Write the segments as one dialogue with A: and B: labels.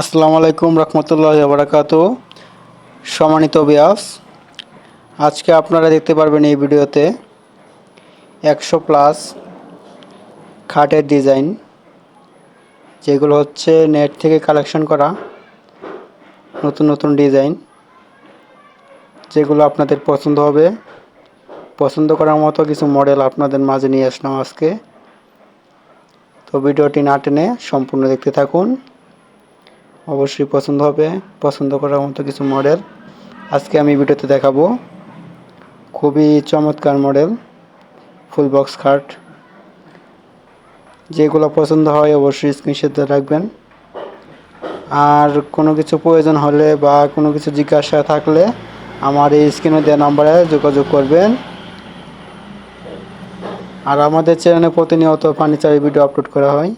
A: আসসালামু আলাইকুম রহমতুল্লাহ বারাকাত সম্মানিত বিয়াস আজকে আপনারা দেখতে পারবেন এই ভিডিওতে একশো প্লাস খাটের ডিজাইন যেগুলো হচ্ছে নেট থেকে কালেকশন করা নতুন নতুন ডিজাইন যেগুলো আপনাদের পছন্দ হবে। পছন্দ করার মতো কিছু মডেল আপনাদের মাঝে নিয়ে আসলাম আজকে। তো ভিডিওটি না টেনে সম্পূর্ণ দেখতে থাকুন। অবশ্যই পছন্দ হবে, পছন্দ করার মতো কিছু মডেল আজকে আমি ভিডিওতে দেখাবো খুবই চমৎকার মডেল ফুল বক্স খাট যেগুলো পছন্দ হয় অবশ্যই স্ক্রিনশট রাখবেন। আর কোনো কিছু প্রয়োজন হলে বা কোনো কিছু জিজ্ঞাসা থাকলে আমার এই স্ক্রিনে দেওয়া নাম্বারে যোগাযোগ করবেন। আর আমাদের চ্যানেলে প্রতিনিয়ত ফার্নিচারের ভিডিও আপলোড করা হয়।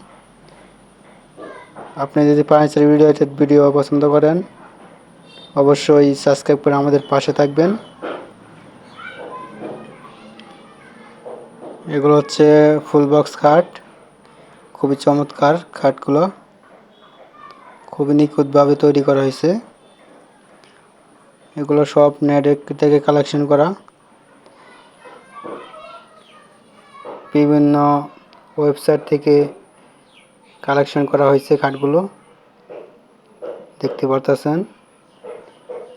A: আপনি যদি ফার্নিচার ভিডিও ভিডিও পছন্দ করেন, অবশ্যই সাবস্ক্রাইব করে আমাদের পাশে থাকবেন। এগুলো হচ্ছে ফুল বক্স খাট, খুবই চমৎকার খাটগুলো। খুবই নিখুঁতভাবে তৈরি করা হয়েছে। এগুলো সব নেট থেকে কালেকশন করা। বিভিন্ন ওয়েবসাইট থেকে কালেকশন করা হয়েছে খাটগুলো। দেখতে পারতেছেন।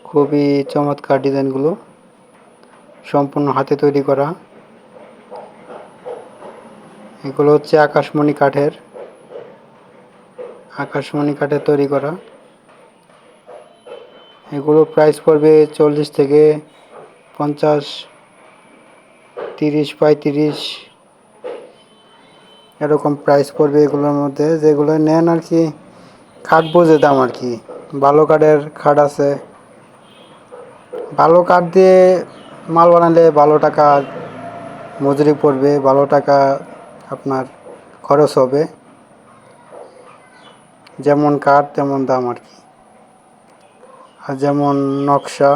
A: খুবই চমৎকার ডিজাইনগুলো। সম্পূর্ণ হাতে তৈরি করা। এগুলো হচ্ছে আকাশমণি কাঠের। আকাশমণি কাঠের তৈরি করা। এগুলো প্রাইস পড়বে চল্লিশ থেকে পঞ্চাশ, তিরিশ, পঁয়ত্রিশ। এরকম প্রাইস পড়বে এগুলোর মধ্যে, যেগুলো নেন আর কি খাট বোঝে দাম আর কি। ভালো কাঠের খাট আছে। ভালো কাঠ দিয়ে মাল বানালে ভালো টাকা মজুরি পড়বে, ভালো টাকা আপনার খরচ হবে। যেমন কাঠ, তেমন দাম আর কি। আর যেমন নকশা